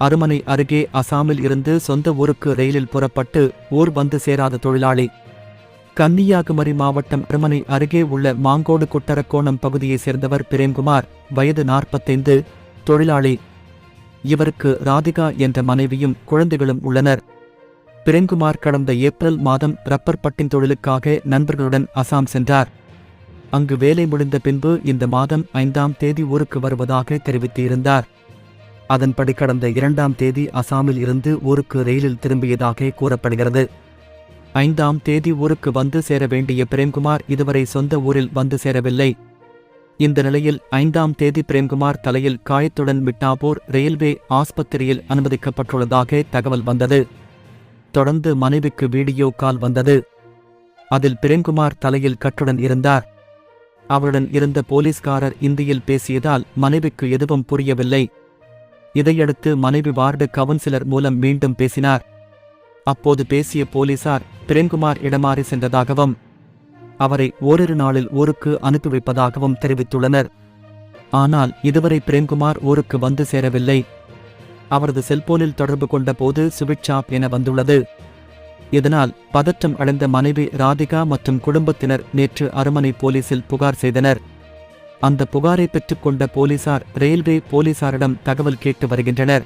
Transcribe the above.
அருமனை அருகே அசாமில் இருந்து சொந்த ஊருக்கு ரயிலில் புறப்பட்டு ஊர் வந்து சேராத தொழிலாளி. கன்னியாகுமரி மாவட்டம் அருமனை அருகே உள்ள மாங்கோடு குட்டரக்கோணம் பகுதியைச் சேர்ந்தவர் பிரேம்குமார் வயது நாற்பத்தைந்து தொழிலாளி. இவருக்கு ராதிகா என்ற மனைவியும் குழந்தைகளும் உள்ளனர். பிரேம்குமார் கடந்த ஏப்ரல் மாதம் ரப்பர் பட்டின் தொழிலுக்காக நண்பர்களுடன் அசாம் சென்றார். அங்கு வேலை முடிந்த பின்பு இந்த மாதம் ஐந்தாம் தேதி ஊருக்கு வருவதாக தெரிவித்திருந்தார். அதன்படி கடந்த இரண்டாம் தேதி அசாமில் இருந்து ஊருக்கு ரயிலில் திரும்பியதாக கூறப்படுகிறது. ஐந்தாம் தேதி ஊருக்கு வந்து சேர வேண்டிய பிரேம்குமார் இதுவரை சொந்த ஊரில் வந்து சேரவில்லை. இந்த நிலையில் ஐந்தாம் தேதி பிரேம்குமார் தலையில் காயத்துடன் மிட்டாபூர் ரயில்வே ஆஸ்பத்திரியில் அனுமதிக்கப்பட்டுள்ளதாக தகவல் வந்தது. தொடர்ந்து மனைவிக்கு வீடியோ கால் வந்தது. அதில் பிரேம்குமார் தலையில் கட்டுடன் இருந்தார். அவருடன் இருந்த போலீஸ்காரர் இந்தியில் பேசியதால் மனைவிக்கு எதுவும் புரியவில்லை. இதையடுத்து மனைவி வார்டு கவுன்சிலர் மூலம் மீண்டும் பேசினார். அப்போது பேசிய போலீசார் பிரேம்குமார் இடமாறி சென்றதாகவும் அவரை ஓரிரு நாளில் ஊருக்கு அனுப்பி வைப்பதாகவும் தெரிவித்துள்ளனர். ஆனால் இதுவரை பிரேம்குமார் ஊருக்கு வந்து சேரவில்லை. அவரது செல்போனில் தொடர்பு கொண்ட போது சுவிட்ச் ஆப் என வந்துள்ளது. இதனால் பதற்றம் அடைந்த மனைவி ராதிகா மற்றும் குடும்பத்தினர் நேற்று அரமனை போலீசில் புகார் செய்தனர். அந்த புகாரை பெற்றுக்கொண்ட போலீசார் ரயில்வே போலீசாரிடம் தகவல் கேட்டு வருகின்றனர்.